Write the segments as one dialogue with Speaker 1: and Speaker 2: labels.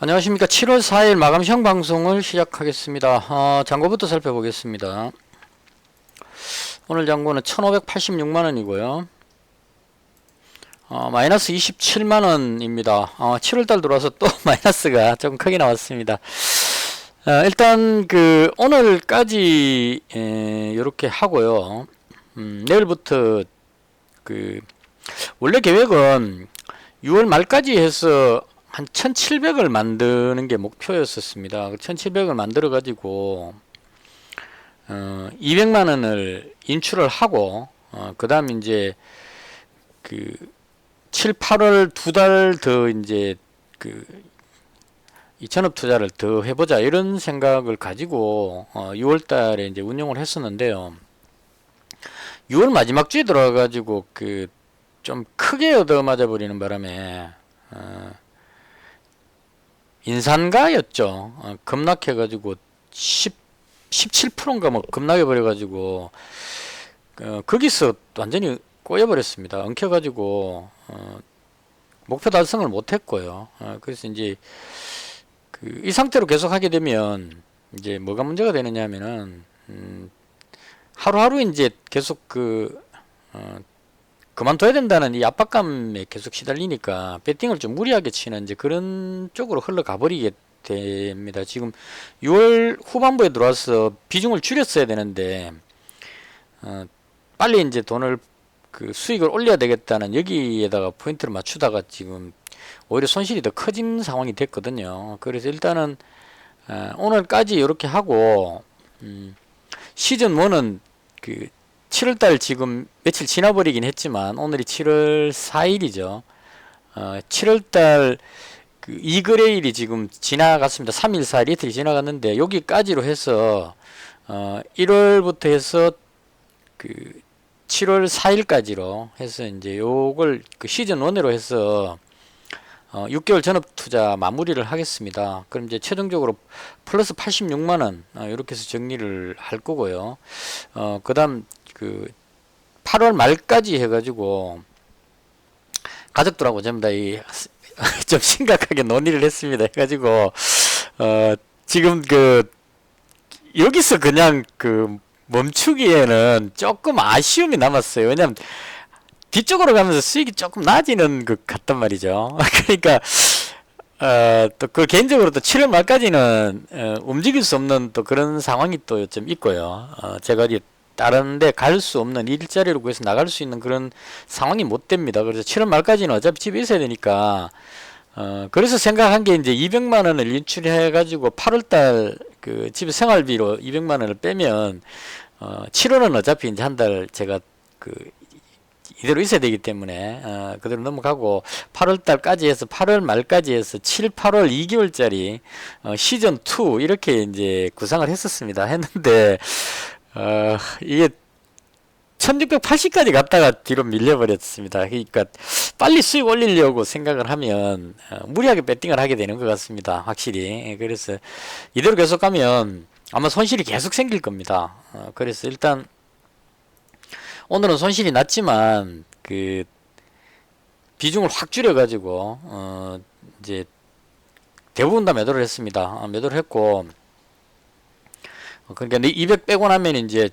Speaker 1: 안녕하십니까. 7월 4일 마감 시험 방송을 시작하겠습니다. 어, 잔고부터 살펴보겠습니다. 오늘 잔고는 1586만 원이고요. 어, 마이너스 27만 원 입니다. 어, 7월달 들어와서 또 마이너스가 조금 크게 나왔습니다. 어, 일단 그 오늘까지 이렇게 하고요. 음, 내일부터 그 원래 계획은 6월 말까지 해서 한 1700을 만드는 게 목표였었습니다. 1700을 만들어 가지고 어, 200만 원을 인출을 하고 어, 그다음 이제 그 7, 8월 두 달 더 이제 그 이천업 투자를 더 해보자 이런 생각을 가지고 어, 6월 달에 이제 운영을 했었는데요. 6월 마지막 주에 들어가가지고 그 좀 크게 얻어맞아 버리는 바람에 어, 인산가였죠. 어, 급락해가지고 10, 17%인가 뭐 급락해버려가지고 어, 거기서 완전히 꼬여버렸습니다. 엉켜가지고 어, 목표 달성을 못했고요. 어, 그래서 이제 그 이 상태로 계속 하게 되면 이제 뭐가 문제가 되느냐면은 음, 하루하루 이제 계속 그 어, 그만둬야 된다는 이 압박감에 계속 시달리니까 배팅을 좀 무리하게 치는 이제 그런 쪽으로 흘러가 버리게 됩니다. 지금 6월 후반부에 들어와서 비중을 줄였어야 되는데 어, 빨리 이제 돈을 그 수익을 올려야 되겠다는 여기에다가 포인트를 맞추다가 지금 오히려 손실이 더 커진 상황이 됐거든요. 그래서 일단은 어, 오늘까지 이렇게 하고 음, 시즌 1은 그 7월달 지금 며칠 지나버리긴 했지만 오늘이 7월 4일이죠. 어, 7월달 그 이그레일이 지금 지나갔습니다. 3일, 4일 이틀이 지나갔는데 여기까지로 해서 어, 1월부터 해서 그 7월 4일까지로 해서 이제 요걸 그 시즌 1으로 해서 어, 6개월 전업 투자 마무리를 하겠습니다. 그럼 이제 최종적으로 플러스 86만 원 어, 이렇게 해서 정리를 할 거고요. 어, 그 다음 그 8월 말까지 해가지고 가족들하고 전부 다이 좀 심각하게 논의를 했습니다. 해가지고 어 지금 그 여기서 그냥 그 멈추기에는 조금 아쉬움이 남았어요. 왜냐면 뒤쪽으로 가면서 수익이 조금 낮아지는 것 같단 말이죠. 그러니까 어, 또 그 개인적으로 또 7월 말까지는 어, 움직일 수 없는 또 그런 상황이 또 좀 있고요. 어, 제가 어디 다른 데 갈 수 없는 일자리로 구해서 나갈 수 있는 그런 상황이 못 됩니다. 그래서 7월 말까지는 어차피 집에 있어야 되니까 어, 그래서 생각한 게 이제 200만 원을 인출해 가지고 8월 달 그 집에 생활비로 200만 원을 빼면 어, 7월은 어차피 이제 한 달 제가 그 이대로 있어야 되기 때문에 어, 그대로 넘어가고 8월 달까지 해서 8월 말까지 해서 7, 8월 2개월짜리 어, 시즌 2 이렇게 이제 구상을 했었습니다. 했는데 어, 이게 1680까지 갔다가 뒤로 밀려버렸습니다. 그러니까 빨리 수익 올리려고 생각을 하면 어, 무리하게 배팅을 하게 되는 것 같습니다. 확실히. 그래서 이대로 계속 가면 아마 손실이 계속 생길 겁니다. 어, 그래서 일단 오늘은 손실이 났지만 그 비중을 확 줄여가지고 어 이제 대부분 다 매도를 했습니다. 어, 매도를 했고 어, 그러니까 200 빼고 나면 이제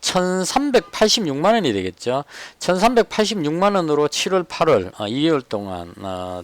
Speaker 1: 1386만 원이 되겠죠. 1386만 원으로 7월 8월 어, 2개월 동안 어,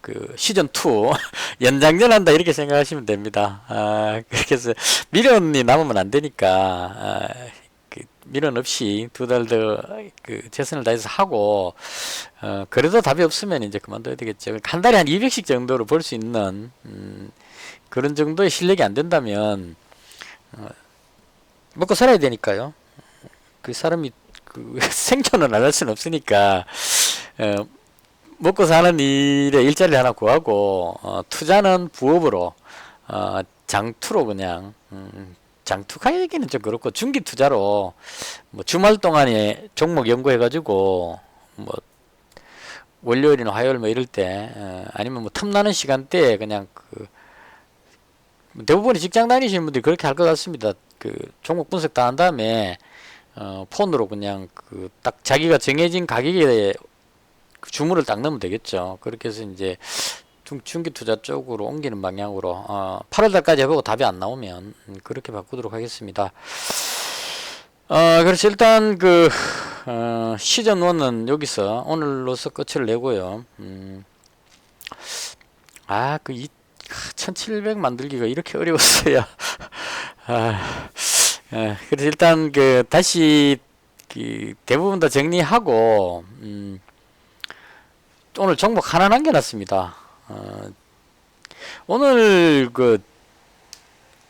Speaker 1: 그 시즌 2 연장전 한다 이렇게 생각하시면 됩니다. 아, 그렇게 해서 미련이 남으면 안 되니까 아, 그 미련 없이 두 달 더 그 최선을 다해서 하고 어, 그래도 답이 없으면 이제 그만둬야 되겠죠. 한 달에 한 200씩 정도로 벌 수 있는 음, 그런 정도의 실력이 안 된다면 어, 먹고 살아야 되니까요. 그 사람이 그 생존을 안할 수는 없으니까 어, 먹고 사는 일에 일자리를 하나 구하고 어, 투자는 부업으로 어, 장투로 그냥 음, 장투 가기는 좀 그렇고 중기 투자로 뭐 주말 동안에 종목 연구해 가지고 뭐 월요일이나 화요일 뭐 이럴 때 어, 아니면 뭐 틈나는 시간대에 그냥 그 대부분의 직장 다니시는 분들이 그렇게 할 것 같습니다. 그 종목 분석 다 한 다음에 어, 폰으로 그냥 그 딱 자기가 정해진 가격에 그 주문을 딱 넣으면 되겠죠. 그렇게 해서 이제 중- 중기 투자 쪽으로 옮기는 방향으로 어, 8월 달까지 해보고 답이 안 나오면 음, 그렇게 바꾸도록 하겠습니다. 어, 그래서 일단 그 어, 시즌 1은 여기서 오늘로서 끝을 내고요. 음, 아, 그 이, 1700 만들기가 이렇게 어려웠어요. 아, 예, 그래서 일단 그 다시 그 대부분 다 정리하고 음, 오늘 종목 하나 남겨놨습니다. 어, 오늘 그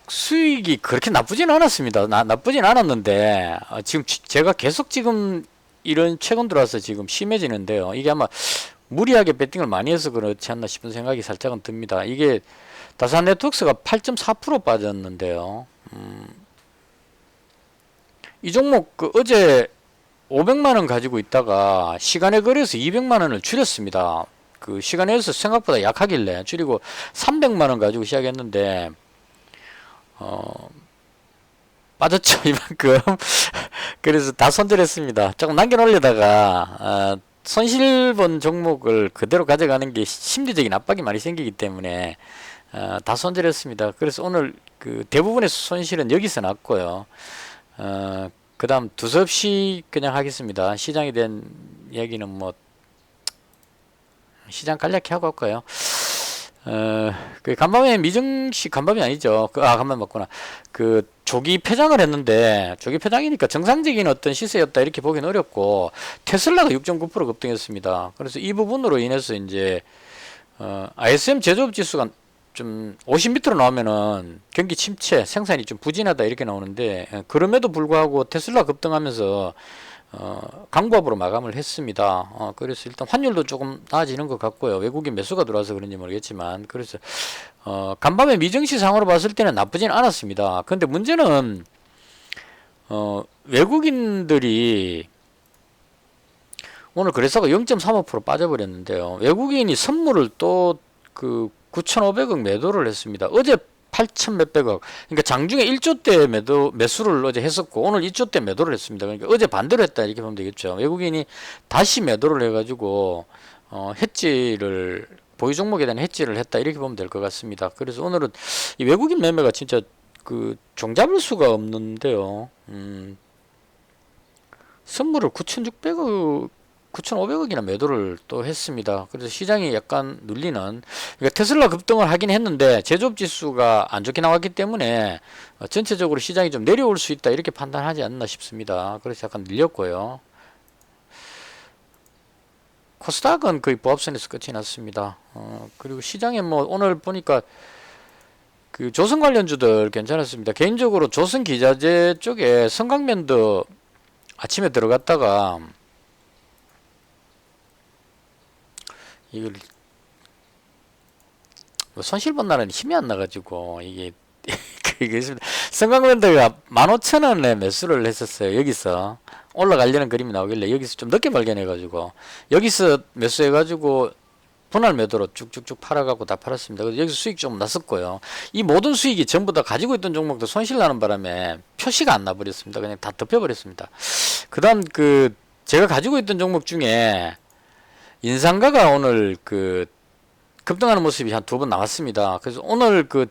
Speaker 1: 수익이 그렇게 나쁘진 않았습니다. 나, 나쁘진 않았는데 어, 지금 지- 제가 계속 지금 이런 최근 들어와서 지금 심해지는데요. 이게 아마 무리하게 배팅을 많이 해서 그렇지 않나 싶은 생각이 살짝은 듭니다. 이게 다산 네트워크스가 8.4% 빠졌는데요. 음, 이 종목 그 어제 500만 원 가지고 있다가 시간에 걸려서 200만 원을 줄였습니다. 그 시간에서 생각보다 약하길래 줄이고 300만 원 가지고 시작했는데 어 빠졌죠 이만큼 그래서 다 손절했습니다. 조금 남겨놓으려다가 어, 손실 본 종목을 그대로 가져가는 게 심리적인 압박이 많이 생기기 때문에 어, 다 손절했습니다. 그래서 오늘 그 대부분의 손실은 여기서 났고요. 어, 그 다음 두서없이 그냥 하겠습니다. 시장에 대한 이야기는 뭐 시장 간략히 하고 할까요? 어, 그 간밤에 미정식 간밤이 아니죠. 그, 아, 간밤 맞구나. 그 조기 폐장을 했는데 조기 폐장이니까 정상적인 어떤 시세였다 이렇게 보기는 어렵고 테슬라가 6.9% 급등했습니다. 그래서 이 부분으로 인해서 이제 어, ISM 제조업 지수가 좀 50 밑으로 나오면은 경기 침체, 생산이 좀 부진하다 이렇게 나오는데 예, 그럼에도 불구하고 테슬라 급등하면서 어, 강보합으로 마감을 했습니다. 어, 그래서 일단 환율도 조금 나아지는 것 같고요. 외국인 매수가 들어와서 그런지 모르겠지만 그래서 어, 간밤에 미정시상으로 봤을 때는 나쁘진 않았습니다. 근데 문제는 어, 외국인들이 오늘 거래소가 0.35% 빠져버렸는데요. 외국인이 선물을 또그 9,500억 매도를 했습니다. 어제 8천 몇백억. 그러니까 장중에 1조 대 매도 매수를 어제 했었고 오늘 2조 대 매도를 했습니다. 그러니까 어제 반대로 했다 이렇게 보면 되겠죠. 외국인이 다시 매도를 해가지고 어, 해지를 보유 종목에 대한 해지를 했다 이렇게 보면 될 것 같습니다. 그래서 오늘은 이 외국인 매매가 진짜 그 종잡을 수가 없는데요. 음, 선물을 9,600억 9,500억이나 매도를 또 했습니다. 그래서 시장이 약간 눌리는 그러니까 테슬라 급등을 하긴 했는데 제조업 지수가 안 좋게 나왔기 때문에 어, 전체적으로 시장이 좀 내려올 수 있다 이렇게 판단하지 않나 싶습니다. 그래서 약간 밀렸고요. 코스닥은 거의 보합선에서 끝이 났습니다. 어, 그리고 시장에 뭐 오늘 보니까 그 조선 관련주들 괜찮았습니다. 개인적으로 조선 기자재 쪽에 성강면도 아침에 들어갔다가 이걸 뭐 손실 본 날은 힘이 안 나가지고 이게 그게 있습니다. 성강랜드가 15,000원에 매수를 했었어요. 여기서 올라가려는 그림이 나오길래 여기서 좀 늦게 발견해가지고 여기서 매수해가지고 분할 매도로 쭉쭉쭉 팔아갖고 다 팔았습니다. 그래서 여기서 수익 좀 났었고요. 이 모든 수익이 전부 다 가지고 있던 종목도 손실 나는 바람에 표시가 안 나버렸습니다. 그냥 다 덮여버렸습니다. 그 다음 그 제가 가지고 있던 종목 중에 인상가가 오늘 그 급등하는 모습이 한 두 번 나왔습니다. 그래서 오늘 그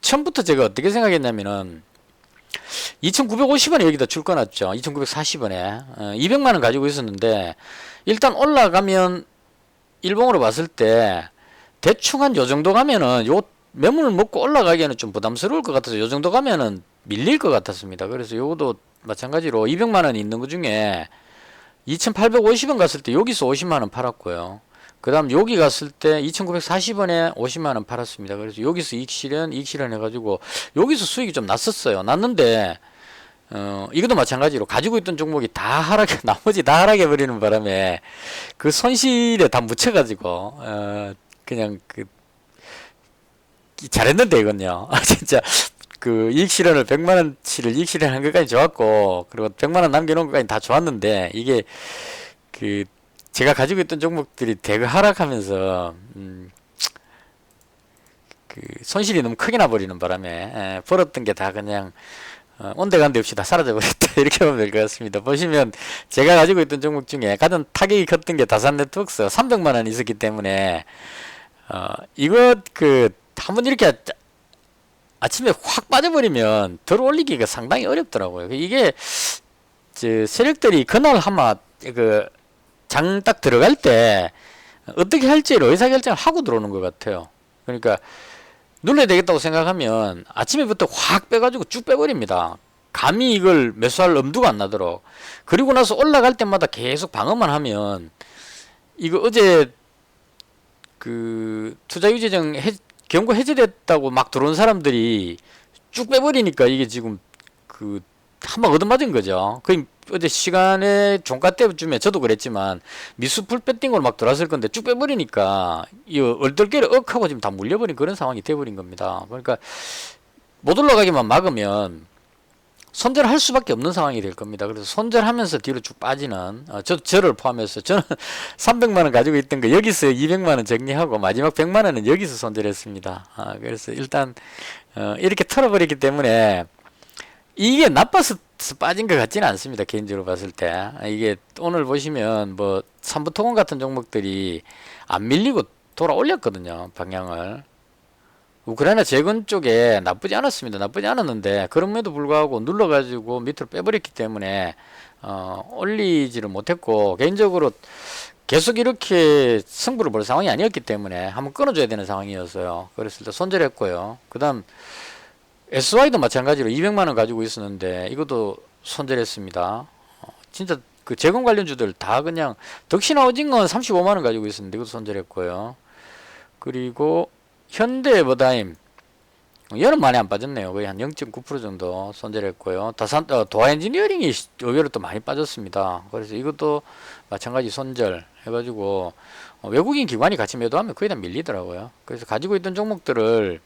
Speaker 1: 처음부터 제가 어떻게 생각했냐면은 2,950원에 여기다 줄 거놨죠. 2,940원에 어, 200만 원 가지고 있었는데 일단 올라가면 일봉으로 봤을 때 대충 한 요 정도 가면은 요 매물을 먹고 올라가기에는 좀 부담스러울 것 같아서 요 정도 가면은 밀릴 것 같았습니다. 그래서 요것도 마찬가지로 200만 원 있는 것 중에 2,850원 갔을 때 여기서 50만 원 팔았고요. 그 다음 여기 갔을 때 2,940원에 50만 원 팔았습니다. 그래서 여기서 이익 실현, 이익 실현 해가지고 여기서 수익이 좀 났었어요. 났는데 어, 이것도 마찬가지로 가지고 있던 종목이 다 하락해, 나머지 다 하락해 버리는 바람에 그 손실에 다 묻혀가지고 어, 그냥 그 잘했는데 이건요. 아, 진짜 그 이익 실현을 100만 원치를 이익 실현한 것까지 좋았고 그리고 100만 원 남겨놓은 것까지 다 좋았는데 이게 그 제가 가지고 있던 종목들이 대거 하락하면서 음, 그 손실이 너무 크게 나버리는 바람에 에, 벌었던 게 다 그냥 어, 온데간데 없이 다 사라져 버렸다 이렇게 보면 될 것 같습니다. 보시면 제가 가지고 있던 종목 중에 가장 타격이 컸던 게 다산 네트워크스 300만 원 있었기 때문에 어, 이거 그 한번 이렇게 아- 아침에 확 빠져버리면 덜 올리기가 상당히 어렵더라고요. 이게 저 세력들이 그날 아마 그 장 딱 들어갈 때 어떻게 할지를 의사결정을 하고 들어오는 것 같아요. 그러니까 눌러야 되겠다고 생각하면 아침에부터 확 빼가지고 쭉 빼버립니다. 감히 이걸 매수할 엄두가 안 나도록. 그리고 나서 올라갈 때마다 계속 방어만 하면 이거 어제 그 투자유재정 해, 경고 해제됐다고 막 들어온 사람들이 쭉 빼버리니까 이게 지금 그한방 얻어맞은 거죠. 그 어제 시간에 종가 때쯤에 저도 그랬지만 미수 풀 배팅으로 막 들어왔을 건데 쭉 빼버리니까 이 얼떨결에 억 하고 지금 다 물려버린 그런 상황이 돼버린 겁니다. 그러니까 못 올라가기만 막으면 손절할 수밖에 없는 상황이 될 겁니다. 그래서 손절하면서 뒤로 쭉 빠지는 어, 저 저를 포함해서 저는 300만 원 가지고 있던 거 여기서 200만 원 정리하고 마지막 100만 원은 여기서 손절했습니다. 아, 그래서 일단 어, 이렇게 털어버렸기 때문에 이게 나빠서 빠진 것 같지는 않습니다. 개인적으로 봤을 때 아, 이게 오늘 보시면 뭐 삼부토건 같은 종목들이 안 밀리고 돌아 올렸거든요. 방향을. 우크라이나 재건 쪽에 나쁘지 않았습니다. 나쁘지 않았는데 그럼에도 불구하고 눌러가지고 밑으로 빼버렸기 때문에 어, 올리지를 못했고 개인적으로 계속 이렇게 승부를 볼 상황이 아니었기 때문에 한번 끊어줘야 되는 상황이었어요. 그래서 일단 손절했고요. 그다음 SY도 마찬가지로 200만 원 가지고 있었는데 이것도 손절했습니다. 어, 진짜 그 재건 관련주들 다 그냥 덕신하우징은 35만 원 가지고 있었는데 이것도 손절했고요. 그리고 현대모다임 얘는 많이 안 빠졌네요. 거의 한 0.9% 정도 손절했고요. 다산 어, 도화 엔지니어링이 시- 의외로 또 많이 빠졌습니다. 그래서 이것도 마찬가지 손절 해가지고 어, 외국인 기관이 같이 매도하면 거의 다 밀리더라고요. 그래서 가지고 있던 종목들을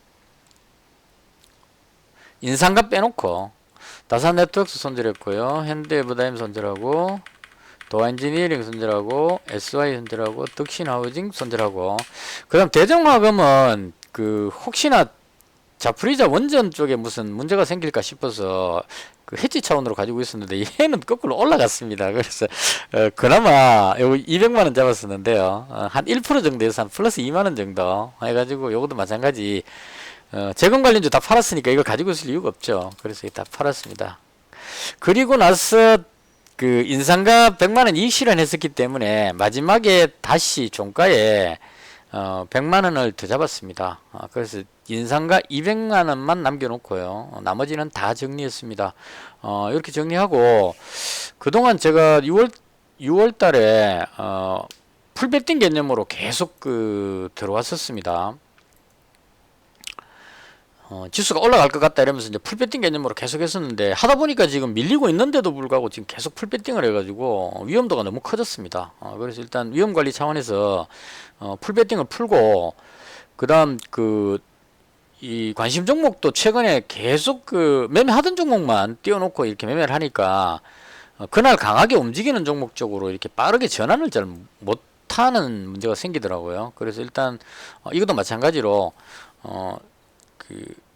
Speaker 1: 인상가 빼놓고 다산 네트워크스 손절했고요. 현대모다임 손절하고 도화 엔지니어링 손절하고 SY 손절하고 덕신 하우징 손절하고 그 다음 대정화금은 그 혹시나 자프리자 원전 쪽에 무슨 문제가 생길까 싶어서 그 해지 차원으로 가지고 있었는데 얘는 거꾸로 올라갔습니다. 그래서 어, 그나마 요거 200만 원 잡았었는데요. 어, 한1% 정도에서 한 플러스 2만 원 정도 해가지고 요것도 마찬가지 어, 재건 관련주 다 팔았으니까 이거 가지고 있을 이유가 없죠. 그래서 다 팔았습니다. 그리고 나서 그 인상가 100만 원 이익 실현했었기 때문에 마지막에 다시 종가에 어 100만 원을 더 잡았습니다. 아, 그래서 인상가 200만 원만 남겨놓고요. 어, 나머지는 다 정리했습니다. 어 이렇게 정리하고 그동안 제가 6월 6월 달에 어 풀베팅 개념으로 계속 그 들어왔었습니다. 어, 지수가 올라갈 것 같다 이러면서 이제 풀배팅 개념으로 계속 했었는데 하다 보니까 지금 밀리고 있는데도 불구하고 지금 계속 풀배팅을 해가지고 위험도가 너무 커졌습니다. 어, 그래서 일단 위험 관리 차원에서 어, 풀배팅을 풀고 그다음 그 이 관심 종목도 최근에 계속 그 매매하던 종목만 띄워놓고 이렇게 매매를 하니까 어, 그날 강하게 움직이는 종목 쪽으로 이렇게 빠르게 전환을 잘 못하는 문제가 생기더라고요. 그래서 일단 어, 이것도 마찬가지로 어, 그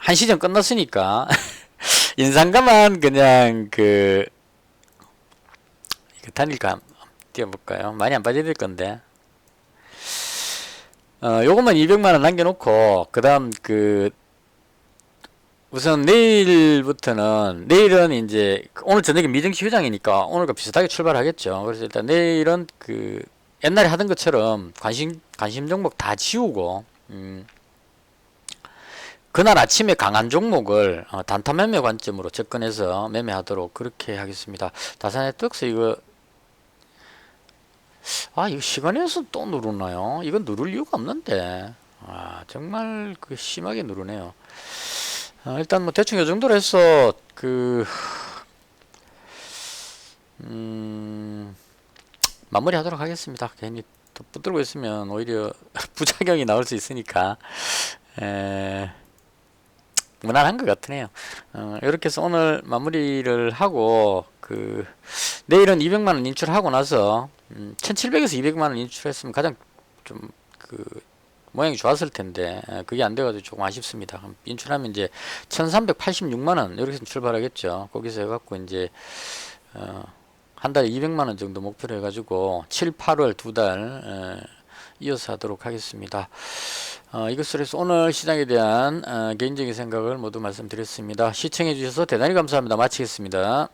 Speaker 1: 한 시즌 끝났으니까 인상가만 그냥 그 이거 한번 띄워볼까요? 많이 안 빠져야 될 건데 어 요것만 200만 원 남겨놓고 그 다음 그 우선 내일부터는 내일은 이제 오늘 저녁에 미정시 회장이니까 오늘과 비슷하게 출발하겠죠. 그래서 일단 내일은 그 옛날에 하던 것처럼 관심 관심 종목 다 지우고 음 그날 아침에 강한 종목을 어, 단타 매매 관점으로 접근해서 매매하도록 그렇게 하겠습니다. 다산의 떡스 이거 아 이거 시간에서 또 누르나요? 이거 누를 이유가 없는데 아 정말 그 심하게 누르네요. 아, 일단 뭐 대충 이 정도로 해서 그 음, 마무리하도록 하겠습니다. 괜히 또 붙들고 있으면 오히려 부작용이 나올 수 있으니까 에, 무난한 것 같으네요. 어, 이렇게 해서 오늘 마무리를 하고 그 내일은 200만 원 인출하고 나서 음, 1,700에서 200만 원 인출했으면 가장 좀 그 모양이 좋았을 텐데 에, 그게 안 돼가지고 조금 아쉽습니다. 인출하면 이제 1,386만 원 이렇게 출발하겠죠. 거기서 해갖고 이제 어, 한 달에 200만 원 정도 목표로 해가지고 7, 8월 두달 이어서 하도록 하겠습니다. 어, 이것으로 해서 오늘 시장에 대한 어, 개인적인 생각을 모두 말씀드렸습니다. 시청해 주셔서 대단히 감사합니다. 마치겠습니다.